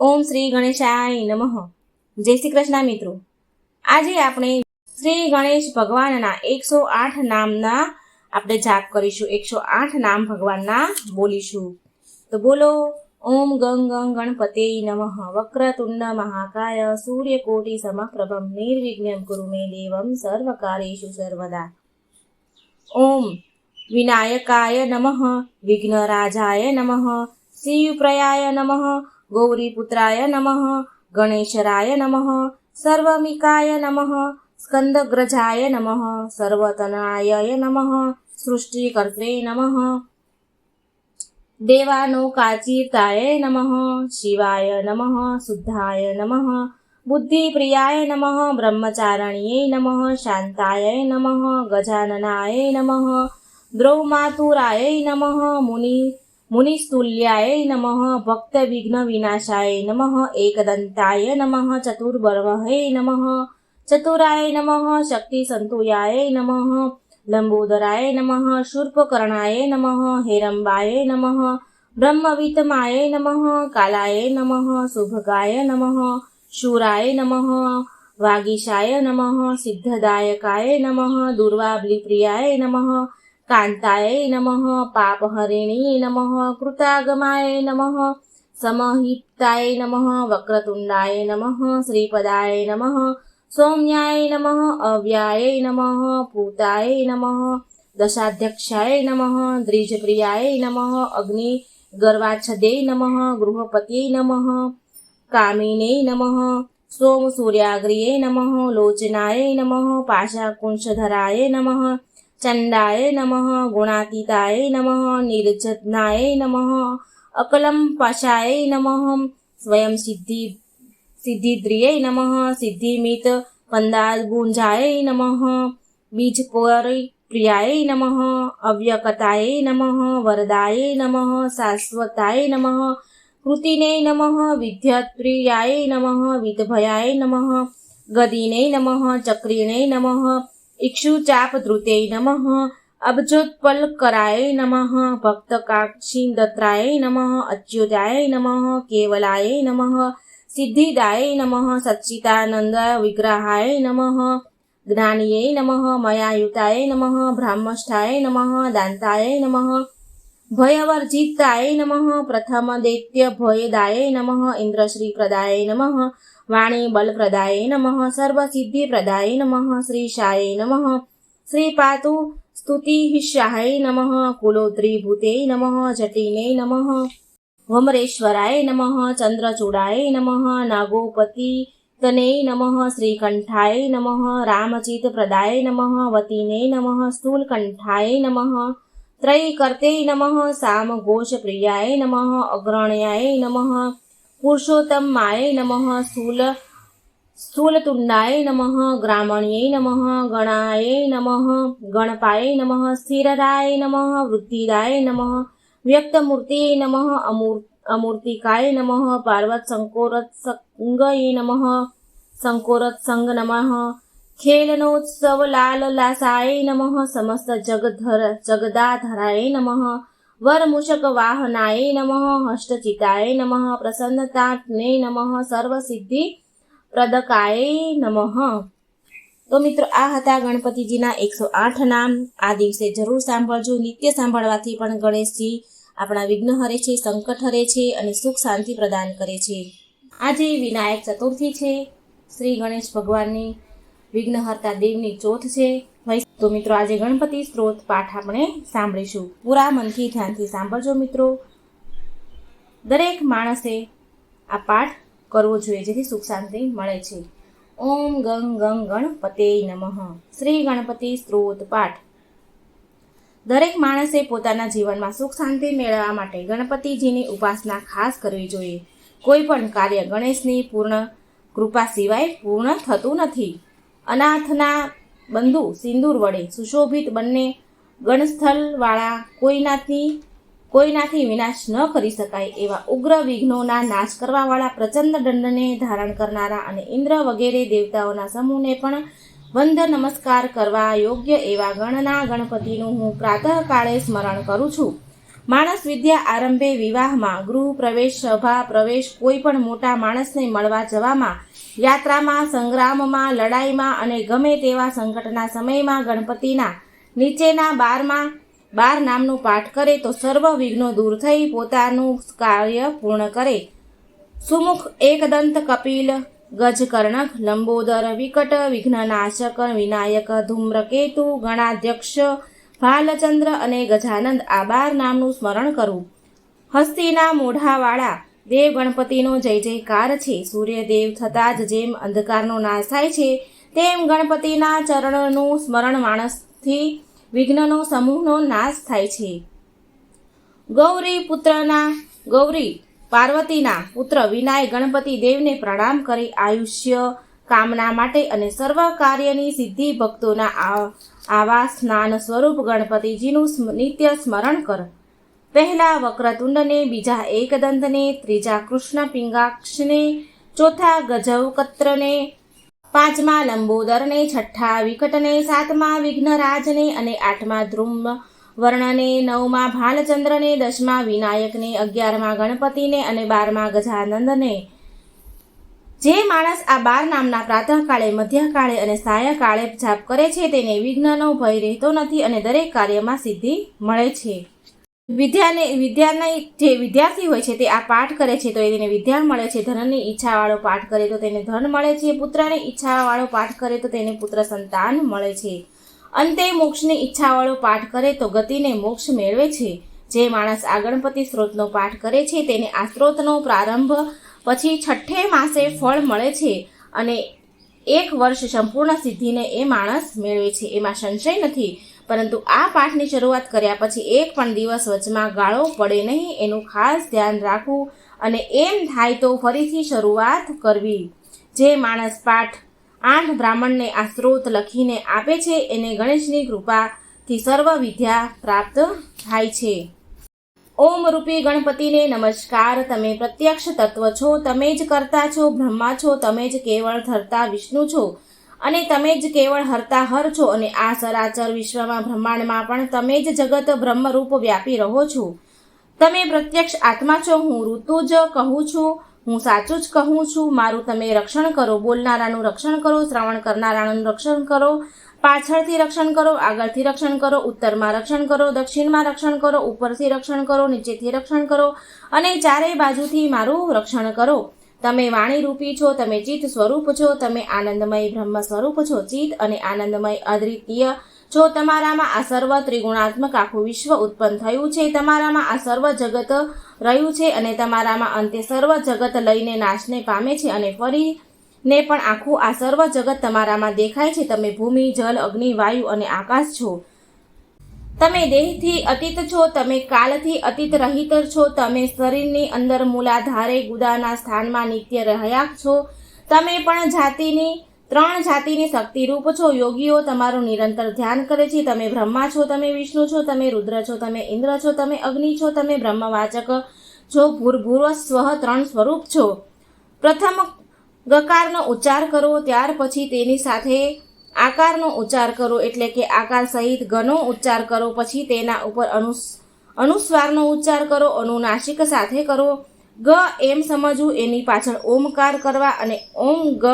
ઓમ શ્રી ગણેશાય નમઃ. જય શ્રી કૃષ્ણ મિત્રો. આજે આપણે શ્રી ગણેશ ભગવાનના એકસો આઠ નામના આપણે જાપ કરીશું. એકસો આઠ નામ ભગવાનના બોલીશું. તો બોલો, ઓમ ગંગ ગંગ ગણપતે નમઃ. વક્રતુંડ મહાકાય, સૂર્યકોટિ સમપ્રભમ નિર્વિઘ્નમ કુરુ મે દેવમ સર્વકારેશુ સર્વદા. ઓમ વિનાયકાય નમઃ, વિઘ્નરાજાય નમઃ શિવપ્રયાય નમઃ ગૌરીપુત્રાય નમઃ ગણેશરાય નમઃ સર્વમિકાય નમઃ સ્કંદગ્રજાય નમઃ સર્વતનાય નમઃ સૃષ્ટિકર્ત્રે નમઃ દેવાનોકાચીર્તાય નમઃ શિવાય નમઃ શુદ્ધાય નમઃ બુદ્ધિપ્રિયાય નમઃ બ્રહ્મચારણ્યે નમઃ શાંતાય નમઃ ગજાનનાય નમઃ દ્રૌમાતુરાય નમઃ મુનિ મુનિસ્તુલ્યાય નમઃ ભક્ત વિઘ્ન વિનાશાય નમઃ એકદંતાય નમઃ ચતુર્બર્વહે નમઃ ચતુરાય નમઃ શક્તિ સંતુયાય નમઃ લંબોદરાય નમઃ શૂર્પકર્ણાય નમઃ હેરંબાય નમઃ બ્રહ્મવિતમાય નમઃ કાલાય નમઃ શુભગાય નમઃ શૂરાય નમઃ વાગીશાય નમઃ સિદ્ધદાયકાય નમઃ દુર્વાબ્લિપ્રિયાય નમઃ કાંતાય નમઃ પાપહરિણી નમઃ કૃતાગમાય નમઃ સમહિપ્તાય નમઃ વક્રતુંડાય નમઃ શ્રીપદાય નમઃ સૌમ્યાય નમઃ અવ્યાય નમઃ પૂતાય નમઃ દશાધ્યક્ષાય નમઃ દ્વિજપ્રિયાય નમઃ અગ્નિ ગર્વાચ્છદે નમઃ ગૃહપત્यै નમઃ કામિને નમઃ સોમ સૂર્યાગ્રિયે નમઃ લોચનાય નમઃ પાશાકુંશધરાય નમઃ ચંડાય નમઃ ગુણાતીતાય નમઃ નિર્જનાય નમઃ અકલમ પાશાય નમઃ સ્વયં સિદ્ધિ સિદ્ધિદ્રિય નમઃ સિદ્ધિમિત પંદાગુંજાય નમઃ બીજકોરી પ્રિયાય નમઃ અવ્યકતાય નમઃ વરદાય નમઃ શાશ્વતાય નમઃ કૃતિને નમઃ વિદ્યાપ્રિયાય નમઃ વિદભયાય નમઃ ગદિને નમઃ ચક્રિણે નમઃ ઇક્ષુચાપધૃતે નમઃ અબ્જોત્પલકરાય નમઃ ભક્તકાક્ષિદત્રાય નમઃ અચ્યુતાય નમઃ કેવલાય નમઃ સિદ્ધિદાય નમઃ સચ્ચિદાનંદ વિગ્રહાય નમઃ જ્ઞાનીય નમઃ મયાયુતાય નમઃ બ્રહ્મષ્ઠાય નમઃ દાંતાય નમઃ ભયવર્જિતાય નમઃ પ્રથમ દૈત્ય ભયદાય નમઃ ઇન્દ્રશ્રી પ્રદાય વાણી બલપ્રદાય નમઃ સર્વસિદ્ધિપ્રદાય નમઃ શ્રીશાય નમઃ સ્તુતિ હિષ્યાય નમઃ કુલોત્રીભૂતે નમઃ જટિને નમઃ વમરેશ્વરાય નમઃ ચંદ્રચૂડાય નમઃ નાગોપતિ તને નમઃ શ્રીકંઠાય નમઃ રામચિતપ્રદાય નમઃ વતીને નમઃ સ્થૂલકંઠાય નમઃ ત્રયીકર્તે નમઃ પ્રિયાય નમઃ અગ્રણ્યાય નમઃ પુરુષોત્તમાય નમઃ સ્થૂલ સ્થૂલતુંડાય નમઃ ગ્રામણ્યે નમઃ ગણાય નમઃ ગણપાય નમઃ સ્થિરરાય નમઃ વૃદ્ધિદાય નમઃ વ્યક્તમૂર્તિ નમઃ અમૂર અમૂર્તિકાય નમઃ પાર્વત સંકોરત સંગય નમઃ સંકોરત સંગ નમઃ ખેલનોત્સવ લાલ લાસાય નમઃ સમસ્ત જગધર જગદાધરાય નમઃ વરમૂષક વાહનાય નમઃ હષ્ટચિતાય નમઃ પ્રસન્નતાને નમઃ સર્વસિદ્ધિ પ્રદકાય નમઃ તો મિત્રો, આ હતા ગણપતિજીના એકસો આઠ નામ. આ દિવસે જરૂર સાંભળજો. નિત્ય સાંભળવાથી પણ ગણેશજી આપણા વિઘ્ન હરે છે, સંકટ હરે છે અને સુખ શાંતિ પ્રદાન કરે છે. આજે વિનાયક ચતુર્થી છે. શ્રી ગણેશ ભગવાનની વિઘ્નહર્તા દેવની ચોથ છે. તો મિત્રો, આજે ગણપતિ સ્ત્રોત પાઠ આપણે સાંભળીશું. પૂરા મનથી, ધ્યાનથી સાંભળજો મિત્રો. દરેક માણસે આ પાઠ કરવો જોઈએ, જેથી સુખ શાંતિ મળે છે. ઓમ ગંગ ગંગ ગણપતે નમઃ. શ્રી ગણપતિ સ્ત્રોત પાઠ. દરેક માણસે પોતાના જીવનમાં સુખ શાંતિ મેળવવા માટે ગણપતિજીની ઉપાસના ખાસ કરવી જોઈએ. કોઈ પણ કાર્ય ગણેશની પૂર્ણ કૃપા સિવાય પૂર્ણ થતું નથી. અનાથના બંધુ, સિંદૂર વડે સુશોભિત બંને ગણસ્થલવાળા કોઈનાથી કોઈનાથી વિનાશ ન કરી શકાય એવા ઉગ્ર વિઘ્નોના નાશ કરવાવાળા પ્રચંડ દંડને ધારણ કરનારા અને ઇન્દ્ર વગેરે દેવતાઓના સમૂહને પણ વંદ નમસ્કાર કરવા યોગ્ય એવા ગણના ગણપતિનું હું પ્રાતઃકાળે સ્મરણ કરું છું. માણસ વિદ્યા આરંભે વિવાહમાં ગૃહ પ્રવેશ સભા પ્રવેશ કોઈ પણ મોટા માણસને મળવા જવામાં, યાત્રામાં, સંગ્રામમાં, લડાઈમાં અને ગમે તેવા સંકટના સમયમાં ગણપતિના નીચેના બારમાં, બાર નામનું પાઠ કરે તો સર્વ વિઘ્નો દૂર થઈ પોતાનું કાર્ય પૂર્ણ કરે. સુમુખ એકદંત કપિલ, ગજકર્ણક, લંબોદર વિકટ, વિઘ્નનાશક, વિનાયક, ધૂમ્રકેતુ, ગણાધ્યક્ષ ભાલચંદ્ર અને ગજાનંદ આ બાર નામનું સ્મરણ કરવું હસ્તીના મોઢાવાળા દેવ ગણપતિનો જય જયકાર છે. સૂર્યદેવ થતાં જ જેમ અંધકારનો નાશ થાય છે, તેમ ગણપતિના ચરણનું સ્મરણ માણસથી વિઘ્નનો સમૂહનો નાશ થાય છે. ગૌરી પુત્રના, ગૌરી પાર્વતીના પુત્ર વિનાય ગણપતિ દેવને પ્રણામ કરી આયુષ્ય, કામના માટે અને સર્વ કાર્યની સિદ્ધિ ભક્તોના આવા સ્નાન સ્વરૂપ ગણપતિજીનું નિત્ય સ્મરણ કર. પહેલા વક્રતુંડને, બીજા એકદંતને, ત્રીજા કૃષ્ણ પિંગાક્ષને ચોથા ગજવકત્રને પાંચમા લંબોદરને, છઠ્ઠા વિકટને, સાતમા વિઘ્નરાજને અને આઠમા ધ્રુમ વર્ણને નવમા ભાલચંદ્રને દસમા વિનાયકને, અગિયારમા ગણપતિને અને બારમા ગજાનંદને જે માણસ આ બાર નામના પ્રાતઃકાળે, મધ્યકાળે અને સાયકાળે જાપ કરે છે તેને વિઘ્નનો ભય રહેતો નથી અને દરેક કાર્યમાં સિદ્ધિ મળે છે. વિદ્યાને વિદ્યાને જે વિદ્યાર્થી હોય છે તે આ પાઠ કરે છે તો એને વિદ્યા મળે છે. ધનની ઈચ્છાવાળો પાઠ કરે તો તેને ધન મળે છે. પુત્રની ઈચ્છાવાળો પાઠ કરે તો તેને પુત્ર સંતાન મળે છે. અંતે મોક્ષની ઈચ્છાવાળો પાઠ કરે તો ગતિને મોક્ષ મેળવે છે. જે માણસ આ ગણપતિ સ્ત્રોતનો પાઠ કરે છે તેને આ સ્ત્રોતનો પ્રારંભ પછી છઠ્ઠે માસે ફળ મળે છે અને એક વર્ષ સંપૂર્ણ સિદ્ધિને એ માણસ મેળવે છે. એમાં સંશય નથી, પરંતુ આ પાઠની શરૂઆત કર્યા પછી એક પણ દિવસ વચમાં ગાળો પડે નહીં, એનું ખાસ ધ્યાન રાખવું અને એમ થાય તો ફરીથી શરૂઆત કરવી. જે માણસ પાઠ આઠ બ્રાહ્મણને આ સ્ત્રોત લખીને આપે છે, એને ગણેશની કૃપાથી સર્વ વિદ્યા પ્રાપ્ત થાય છે. ઓમ રૂપી ગણપતિને નમસ્કાર. તમે પ્રત્યક્ષ તત્વ છો, તમે જ કરતા છો, બ્રહ્મા છો, તમે જ કેવળ ધરતા વિષ્ણુ છો અને તમે જ કેવળ હરતા હર છો અને આ સરાચર વિશ્વમાં બ્રહ્માંડમાં પણ તમે જ જગત બ્રહ્મરૂપ વ્યાપી રહો છો. તમે પ્રત્યક્ષ આત્મા છો, હું ઋતુ જ કહું છું, હું સાચું જ કહું છું, મારું તમે રક્ષણ કરો, બોલનારાનું રક્ષણ કરો, શ્રવણ કરનારાનું રક્ષણ કરો પાછળથી રક્ષણ કરો, આગળથી રક્ષણ કરો, ઉત્તરમાં રક્ષણ કરો, દક્ષિણમાં રક્ષણ કરો, ઉપરથી રક્ષણ કરો, નીચેથી રક્ષણ કરો અને ચારેય બાજુથી મારું રક્ષણ કરો. તમે વાણી રૂપી છો, તમે ચિત્ત સ્વરૂપ છો, તમે આનંદમય બ્રહ્મ સ્વરૂપ છો, ચિત્ત અને આનંદમય અદ્વિતીય જો તમારામાં આ સર્વ ત્રિગુણાત્મક આખું વિશ્વ ઉત્પન્ન થયું છે. તમારામાં આ સર્વ જગત રહ્યું છે અને તમારામાં અંતે સર્વ જગત લઈને નાશને પામે છે અને ફરી ને પણ આખું આ સર્વ જગત તમારામાં દેખાય છે. તમે ભૂમિ, જલ, અગ્નિ, વાયુ અને આકાશ છો. તમે દેહથી અતીત છો, તમે કાલથી અતીત રહિત છો, તમે શરીરની અંદર મૂલાધારે ગુદાના સ્થાનમાં નિત્ય રહ્યા છો. તમે પણ જાતિની, ત્રણ જાતિની શક્તિરૂપ છો. યોગીઓ તમારું નિરંતર ધ્યાન કરે છે. તમે બ્રહ્મા છો, તમે વિષ્ણુ છો, તમે રુદ્ર છો, તમે ઇન્દ્ર છો, તમે અગ્નિ છો, તમે બ્રહ્મવાચક છો. ભૂર્ભુવ સ્વ ત્રણ સ્વરૂપ છો. પ્રથમ ગકારનો ઉચ્ચાર કરો, ત્યાર પછી તેની સાથે આકારનો ઉચ્ચાર કરો એટલે કે આકાર સહિત ઘનો ઉચ્ચાર કરો, પછી તેના ઉપર અનુસ, અનુસ્વારનો ઉચ્ચાર કરો અનુનાસિક સાથે કરો. ગ એમ સમજવું એની પાછળ ઓમકાર કરવા અને ઓમ ગ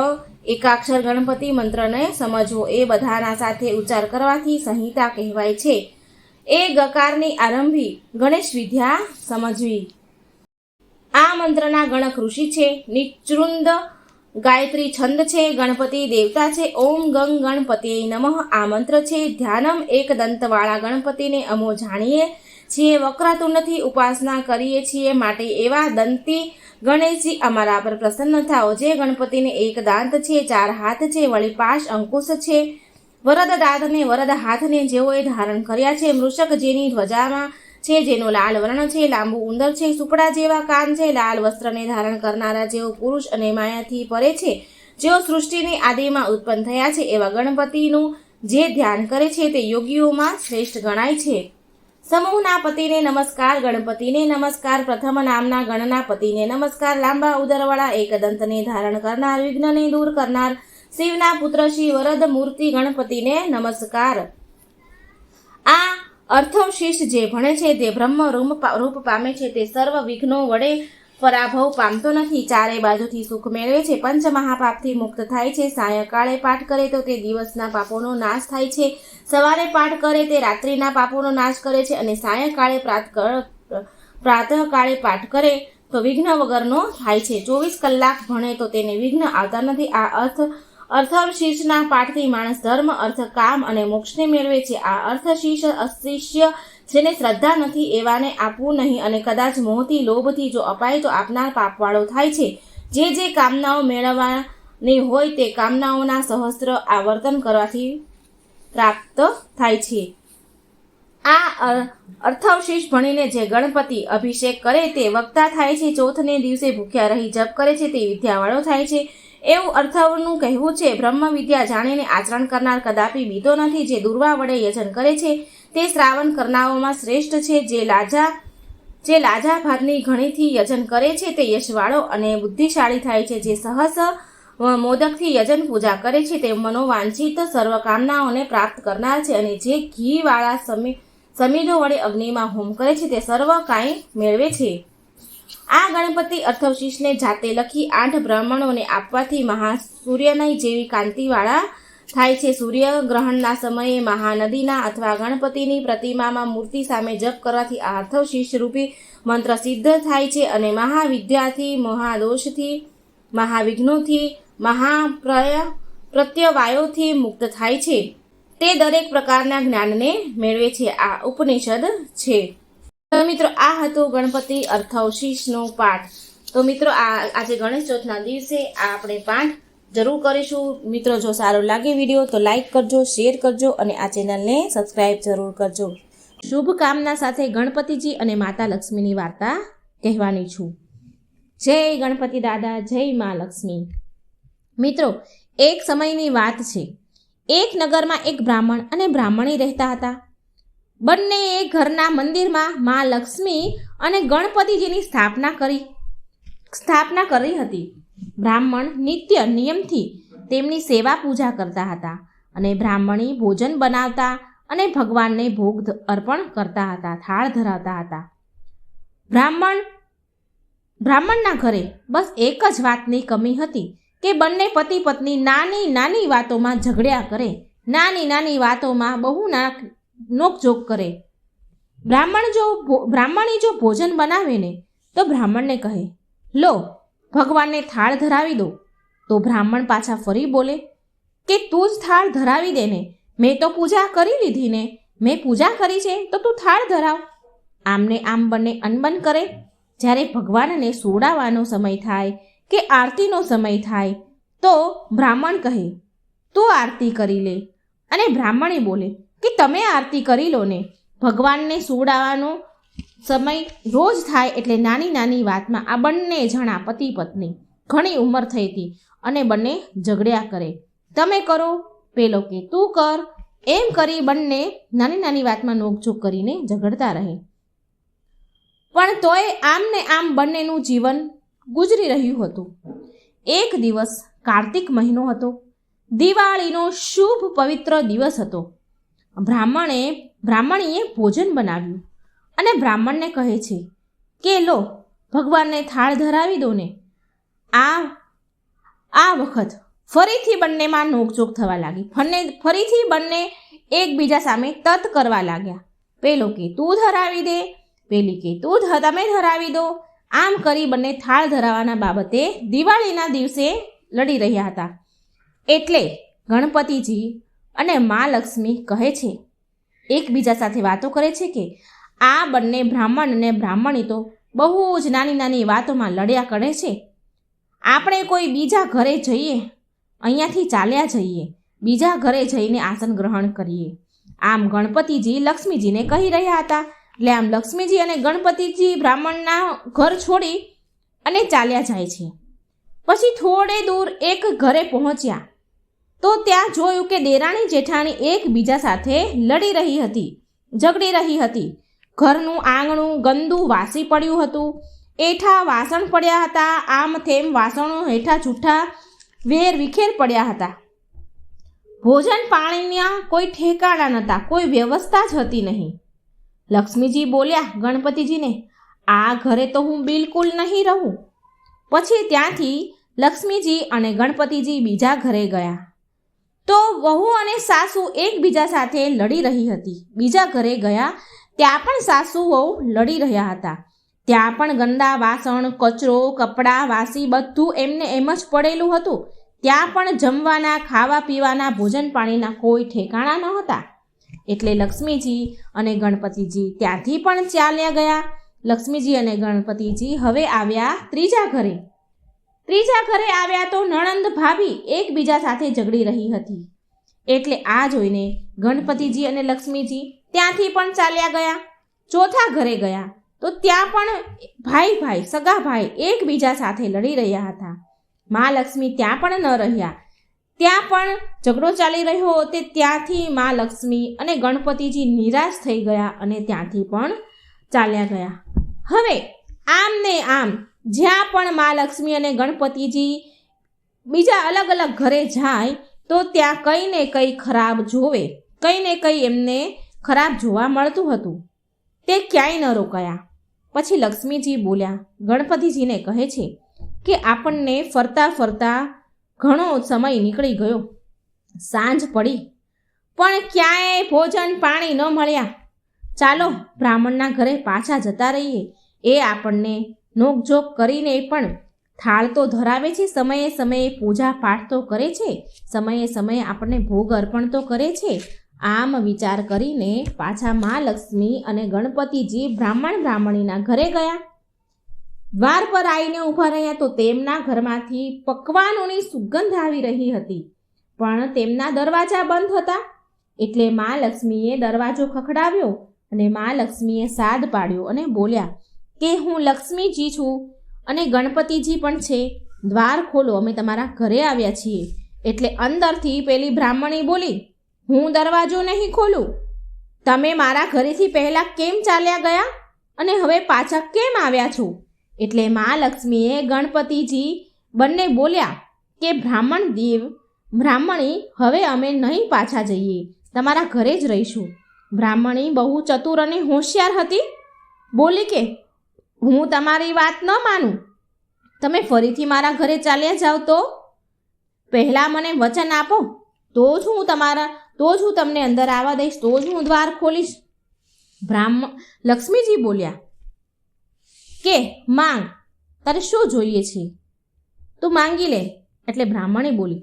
એકાક્ષર ગણપતિ મંત્રને સમજવો. એ બધાના સાથે ઉચ્ચાર કરવાથી સંહિતા કહેવાય છે. એ ગકારની આરંભી ગણેશ વિદ્યા સમજવી. આ મંત્રના ગણક ઋષિ છે. નિચૃંદ ગાયત્રી છંદ છે, ગણપતિ દેવતા છે, ઓમ ગંગ ગણપતિ નમઃ, આ મંત્ર છે. ધ્યાનમ એક દંતવાળા ગણપતિને અમો જાણીએ છીએ. વક્રતુંડથી ઉપાસના કરીએ છીએ માટે એવા દંતી. ગણેશજી અમારા પર પ્રસન્ન થાઓ. જે ગણપતિને એક દાંત છે, ચાર હાથ છે વળી પાશ અંકુશ છે. વરદ દાંતને, વરદ હાથને જેઓએ ધારણ કર્યા છે મૃષક જેની ધ્વજામાં છે, જેનો લાલ વર્ણ છે, લાંબુ ઉંદર છે, સુપડા જેવા કાન છે, લાલ વસ્ત્રને ધારણ કરનારા જેઓ પુરુષ અને માયાથી પરે છે, જેઓ સૃષ્ટિની આદિમાં ઉત્પન્ન થયા છે, એવા ગણપતિનું જે ધ્યાન કરે છે, તે યોગીઓમાં શ્રેષ્ઠ ગણાય છે. સમૂહના પતિને નમસ્કાર, ગણપતિને નમસ્કાર, પ્રથમ નામના ગણના પતિને નમસ્કાર, લાંબા ઉદરવાળા એકદંતને ધારણ કરનાર, વિઘ્નને દૂર કરનાર, શિવના પુત્ર શ્રી વરદ મૂર્તિ ગણપતિને નમસ્કાર. આ અર્થવશિષ્ટ જે ભણે છે તે બ્રહ્મ રૂપ પામે છે તે સર્વ વિઘ્નો વડે પરાભવ પામતો નથી. ચારે બાજુથી સુખ મેળવે છે. પંચ મહાપાપથી મુક્ત થાય છે. સાયંકાળે પાઠ કરે તો તે દિવસના પાપોનો નાશ થાય છે. સવારે પાઠ કરે તે રાત્રિના પાપોનો નાશ કરે છે અને સાયંકાળે પ્રાત પ્રાતઃકાળે પાઠ કરે તો વિઘ્ન વગરનો થાય છે. ચોવીસ કલાક ભણે તો તેને વિઘ્ન આવતા નથી. આ અર્થ અર્થશીર્ષના પાઠથી માણસ ધર્મ, અર્થ કામ અને મોક્ષને મેળવે છે. આ અર્થશીર્ષ અશિષ્ય જેને શ્રદ્ધા નથી, એવાને આપવું નહીં અને કદાચ મોહથી, લોભથી, જો અપાય તો આપનાર પાપવાળો થાય છે. જે જે કામનાઓ મેળવવાની હોય તે કામનાઓના સહસ્ત્ર આવર્તન કરવાથી પ્રાપ્ત થાય છે. આ અર્થવશેષ ભણીને જે ગણપતિ અભિષેક કરે તે વક્તા થાય છે, ચોથને દિવસે ભૂખ્યા રહી જપ કરે છે, તે વિદ્યાવાળો થાય છે. એવું અર્થવનું કહેવું છે બ્રહ્મ વિદ્યા જાણીને આચરણ કરનાર કદાપી બીતો નથી જે દુર્વા વડે યજન કરે છે. તે શ્રાવણ કરનારાઓમાં શ્રેષ્ઠ છે, જે લાજા જે લાજા ભાતની ઘણીથી યજન કરે છે તે યશવાળો અને બુદ્ધિશાળી થાય છે, જે સહસ મોદકથી યજન પૂજા કરે છે. તે મનોવાંછિત સર્વકામનાઓને પ્રાપ્ત કરનાર છે અને જે ઘીવાળા સમી, સમીરો વડે અગ્નિમાં હોમ કરે છે, તે સર્વ કાંઈ મેળવે છે. આ ગણપતિ અર્થવશીષને જાતે લખી આઠ બ્રાહ્મણોને આપવાથી મહા સૂર્યના જેવી કાંતિવાળા થાય છે. સૂર્યગ્રહણના સમયે મહાનદીના અથવા ગણપતિની પ્રતિમામાં મૂર્તિ સામે જપ કરવાથી આ અર્થવશીષ રૂપી મંત્ર સિદ્ધ થાય છે અને મહાવિદ્યાથી, મહાદોષથી, મહાવિઘ્નોથી, મહાપ્રય પ્રત્યવાયોથી મુક્ત થાય છે. તે દરેક પ્રકારના જ્ઞાનને મેળવે છે. આ ઉપનિષદ છે. તો મિત્રો, આ હતું ગણપતિ અર્થાવશીષનો પાઠ. તો મિત્રો, આ આજે ગણેશ ચોથના દિવસે આ આપણે પાઠ જરૂર કરીશું. મિત્રો, જો સારો લાગે વીડિયો, તો લાઈક કરજો, શેર કરજો અને આ ચેનલને સબસ્ક્રાઈબ જરૂર કરજો. શુભ કામના સાથે ગણપતિજી અને માતા લક્ષ્મીની વાર્તા કહેવાની છું. જય ગણપતિ દાદા, જય મા લક્ષ્મી. મિત્રો, એક સમયની વાત છે. એક નગરમાં એક બ્રાહ્મણ અને બ્રાહ્મણી રહેતા હતા. બંનેએ ઘરના મંદિરમાં મા લક્ષ્મી અને ગણપતિજીની સ્થાપના કરી સ્થાપના કરી હતી. બ્રાહ્મણ નિત્ય નિયમથી તેમની સેવા પૂજા કરતા હતા અને બ્રાહ્મણી ભોજન બનાવતા અને ભગવાનને ભોગ અર્પણ કરતા હતા, થાળ ધરાવતા હતા. બ્રાહ્મણ, બ્રાહ્મણના ઘરે બસ એક જ વાતની કમી હતી કે બંને પતિ પત્ની નાની નાની વાતોમાં ઝઘડ્યા કરે. નાની નાની વાતોમાં બહુ ના નોકઝોક કરે. બ્રાહ્મણ જો બ્રાહ્મણી જો ભોજન બનાવે ને, તો બ્રાહ્મણને કહે, લો, ભગવાનને થાળ ધરાવી દો. તો બ્રાહ્મણ પાછા ફરી બોલે, કે તું જ થાળ ધરાવી દે ને, મેં તો પૂજા કરી લીધી ને, મેં પૂજા કરી છે, તો તું થાળ ધરાવ. આમને આમ બંને અનબન કરે. જ્યારે ભગવાનને સોડાવાનો સમય થાય કે આરતીનો સમય થાય, તો બ્રાહ્મણ કહે, તું આરતી કરી લે. અને બ્રાહ્મણે બોલે કે તમે આરતી કરી લો ને. ભગવાનને સુવડાવવાનો સમય રોજ થાય એટલે નાની નાની વાતમાં આ બંને જણા પતિ પત્ની ઘણી ઉંમર થઈ હતી અને બંને ઝઘડ્યા કરે. તમે કરો, પેલો કે તું કર. એમ કરી બંને નાની નાની વાતમાં નોકઝોક કરીને ઝઘડતા રહે. પણ તોય આમ ને આમ બંનેનું જીવન ગુજરી રહ્યું હતું. એક દિવસ કાર્તિક મહિનો હતો. દિવાળીનો શુભ પવિત્ર દિવસ હતો. બ્રાહ્મણે, બ્રાહ્મણીએ ભોજન બનાવ્યું અને બ્રાહ્મણને કહે છે કે, લો, ભગવાનને થાળ ધરાવી દો ને. આ આ વખત ફરીથી બંનેમાં નોકઝોક થવા લાગી. ફને ફરીથી બંને એકબીજા સામે તત કરવા લાગ્યા. પેલો કે, તું ધરાવી દે. પેલી કે, તું તમે ધરાવી દો. આમ કરી બંને થાળ ધરાવવાના બાબતે દિવાળીના દિવસે લડી રહ્યા હતા. એટલે ગણપતિજી અને મા લક્ષ્મી કહે છે, એકબીજા સાથે વાતો કરે છે કે, આ બંને બ્રાહ્મણ અને બ્રાહ્મણી તો બહુ જ નાની નાની વાતોમાં લડ્યા કરે છે. આપણે કોઈ બીજા ઘરે જઈએ, અહીંયાથી ચાલ્યા જઈએ, બીજા ઘરે જઈને આસન ગ્રહણ કરીએ. આમ ગણપતિજી લક્ષ્મીજીને કહી રહ્યા હતા. એટલે આમ લક્ષ્મીજી અને ગણપતિજી બ્રાહ્મણના ઘર છોડી અને ચાલ્યા જાય છે. પછી થોડે દૂર એક ઘરે પહોંચ્યા. તો ત્યાં જોયું કે દેરાણી જેઠાણી એકબીજા સાથે લડી રહી હતી, ઝઘડી રહી હતી. ઘરનું આંગણું ગંદુ વાસી પડ્યું હતું. એઠા વાસણ પડ્યા હતા, આમ થેમ વાસણો હેઠા જૂઠા વેર વિખેર પડ્યા હતા. ભોજન પાણીના કોઈ ઠેકાણા નહોતા, કોઈ વ્યવસ્થા જ હતી નહીં. લક્ષ્મીજી બોલ્યા, ગણપતિજીને, આ ઘરે તો હું બિલકુલ નહીં રહું. પછી ત્યાંથી લક્ષ્મીજી અને ગણપતિજી બીજા ઘરે ગયા. તો વહુ અને સાસુ એકબીજા સાથે લડી રહી હતી. બીજા ઘરે ગયા, ત્યાં પણ સાસુ વહુ લડી રહ્યા હતા. ત્યાં પણ ગંદા વાસણ, કચરો, કપડાં, વાસી બધું એમને એમ જ પડેલું હતું. ત્યાં પણ જમવાના, ખાવા પીવાના, ભોજન પાણીના કોઈ ઠેકાણા ન હતા એટલે લક્ષ્મીજી અને ગણપતિજી ત્યાંથી પણ ચાલ્યા ગયા. લક્ષ્મીજી અને ગણપતિજી હવે આવ્યા ત્રીજા ઘરે. ત્રીજા ઘરે આવ્યા તો નણંદ ભાભી એકબીજા સાથે ઝઘડી રહી હતી. એટલે આ જોઈને ગણપતિજી અને લક્ષ્મીજી ત્યાંથી પણ ચાલ્યા ગયા. ચોથા ઘરે ગયા તો ત્યાં પણ ભાઈ ભાઈ સગા ભાઈ એકબીજા સાથે લડી રહ્યા હતા. મા લક્ષ્મી ત્યાં પણ ન રહ્યા. ત્યાં પણ ઝઘડો ચાલી રહ્યો તે ત્યાંથી મા લક્ષ્મી અને ગણપતિજી નિરાશ થઈ ગયા અને ત્યાંથી પણ ચાલ્યા ગયા. હવે આમ ને આમ જ્યાં પણ મા લક્ષ્મી અને ગણપતિજી બીજા અલગ અલગ ઘરે જાય, તો ત્યાં કંઈ ને કંઈ ખરાબ જોવે. કંઈ ને કંઈ એમને ખરાબ જોવા મળતું હતું. તે ક્યાંય ન રોકાયા. પછી લક્ષ્મીજી બોલ્યા, ગણપતિજીને કહે છે કે આપણને ફરતા ફરતા ઘણો સમય નીકળી ગયો. સાંજ પડી. પણ ક્યાંય ભોજન પાણી ન મળ્યા. ચાલો બ્રાહ્મણના ઘરે પાછા જતા રહીએ. એ આપણને નોકઝોક કરીને પણ થાળ તો ધરાવે છે, સમયે સમયે પૂજા પાઠ તો કરે છે, સમયે સમયે આપણને ભોગ અર્પણ તો કરે છે. આમ વિચાર કરીને પાછા મા લક્ષ્મી અને ગણપતિજી બ્રાહ્મણ બ્રાહ્મણીના ઘરે ગયા. દ્વાર પર આવીને ઊભા રહ્યા તો તેમના ઘરમાંથી પકવાનોની સુગંધ આવી રહી હતી, પણ તેમના દરવાજા બંધ હતા. એટલે મા લક્ષ્મીએ દરવાજો ખખડાવ્યો અને મા લક્ષ્મીએ સાદ પાડ્યો અને બોલ્યા કે હું લક્ષ્મીજી છું અને ગણપતિજી પણ છે. દ્વાર ખોલો, અમે તમારા ઘરે આવ્યા છીએ. એટલે અંદરથી પેલી બ્રાહ્મણી બોલી, હું દરવાજો નહીં ખોલું? તમે મારા ઘરેથી પહેલાં કેમ ચાલ્યા ગયા? અને હવે પાછા કેમ આવ્યા છો? એટલે મા લક્ષ્મીએ ગણપતિજી બંને બોલ્યા, કે બ્રાહ્મણ દેવ, બ્રાહ્મણી, હવે અમે નહીં પાછા જઈએ. તમારા ઘરે જ રહીશું. બ્રાહ્મણી બહુ ચતુર અને હોશિયાર હતી. બોલી કે હું તમારી વાત ન માનું. તમે ફરીથી મારા ઘરે ચાલ્યા જાઓ તો? પહેલાં મને વચન આપો. તો જ હું તમારા, તો જ હું તમને અંદર આવવા દઈશ, તો જ હું દ્વાર ખોલીશ. બ્રાહ્મણ લક્ષ્મીજી બોલ્યા, કે, માંગ, તારે શું જોઈએ છે? તું માંગી લે. એટલે બ્રાહ્મણે બોલી,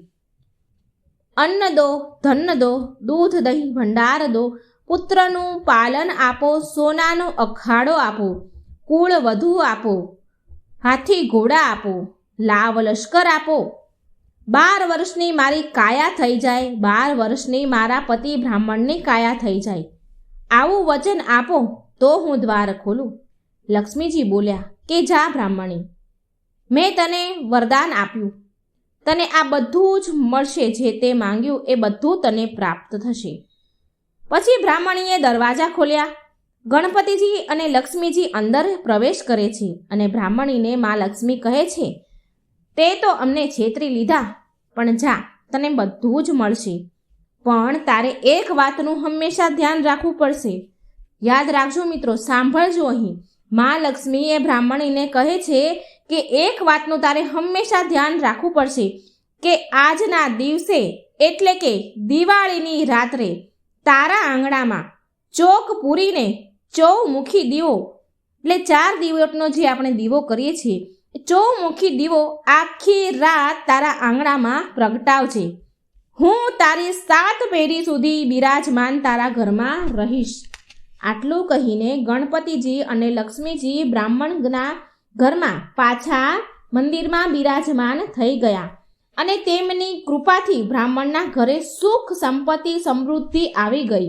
અન્ન દો, ધન દો, દૂધ દહીં, ભંડાર દો, પુત્રનું પાલન આપો, સોનાનો અખાડો આપો કુળ વધુ આપો, હાથી ઘોડા આપો, લાવ લશ્કર આપો. બાર વર્ષની મારી કાયા થઈ જાય, બાર વર્ષની મારા પતિ બ્રાહ્મણની કાયા થઈ જાય. આવું વચન આપો તો હું દ્વાર ખોલું. લક્ષ્મીજી બોલ્યા, કે જા બ્રાહ્મણી, મેં તને વરદાન આપ્યું. તને આ બધું જ મળશે જે તે માંગ્યું, એ બધું તને પ્રાપ્ત થશે. પછી બ્રાહ્મણીએ દરવાજા ખોલ્યા ગણપતિજી અને લક્ષ્મીજી અંદર પ્રવેશ કરે છે અને બ્રાહ્મણીને મા લક્ષ્મી કહે છે, તે તો અમને છેતરી લીધા, પણ જા, તને બધું જ મળશે. પણ તારે એક વાતનું હંમેશા ધ્યાન રાખવું પડશે. યાદ રાખજો મિત્રો, સાંભળજો અહીં. મા લક્ષ્મી એ બ્રાહ્મણીને કહે છે કે એક વાતનું તારે હંમેશા ધ્યાન રાખવું પડશે કે આજના દિવસે એટલે કે દિવાળીની રાત્રે તારા આંગણામાં ચોક પૂરીને ચૌમુખી દીવો. એટલે ચાર દિવસનો જે આપણે દીવો કરીએ છીએ ચૌમુખી દીવો આખી રાત તારા આંગણામાં પ્રગટાવજે. હું તારી સાત પેઢી સુધી બિરાજમાન તારા ઘરમાં રહીશ. આટલું કહીને ગણપતિજી અને લક્ષ્મીજી બ્રાહ્મણના ઘરમાં પાછા મંદિરમાં બિરાજમાન થઈ ગયા અને તેમની કૃપાથી બ્રાહ્મણના ઘરે સુખ, સંપત્તિ, સમૃદ્ધિ આવી ગઈ.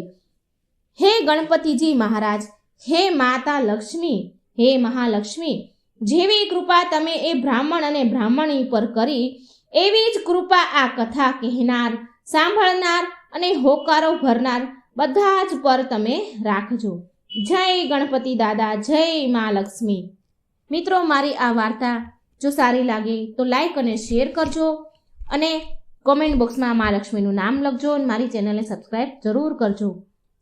હે ગણપતિજી મહારાજ, હે માતા લક્ષ્મી, હે મહાલક્ષ્મી, જેવી કૃપા તમે એ બ્રાહ્મણ અને બ્રાહ્મણી પર કરી, એવી જ કૃપા આ કથા કહેનાર, સાંભળનાર અને હોકારો ભરનાર બધા જ પર તમે રાખજો. જય ગણપતિ દાદા, જય મા લક્ષ્મી. મિત્રો, મારી આ વાર્તા જો સારી લાગે તો લાઈક અને શેર કરજો અને કોમેન્ટ બોક્સમાં મા લક્ષ્મીનું નામ લખજો અને મારી ચેનલને સબસ્ક્રાઈબ જરૂર કરજો.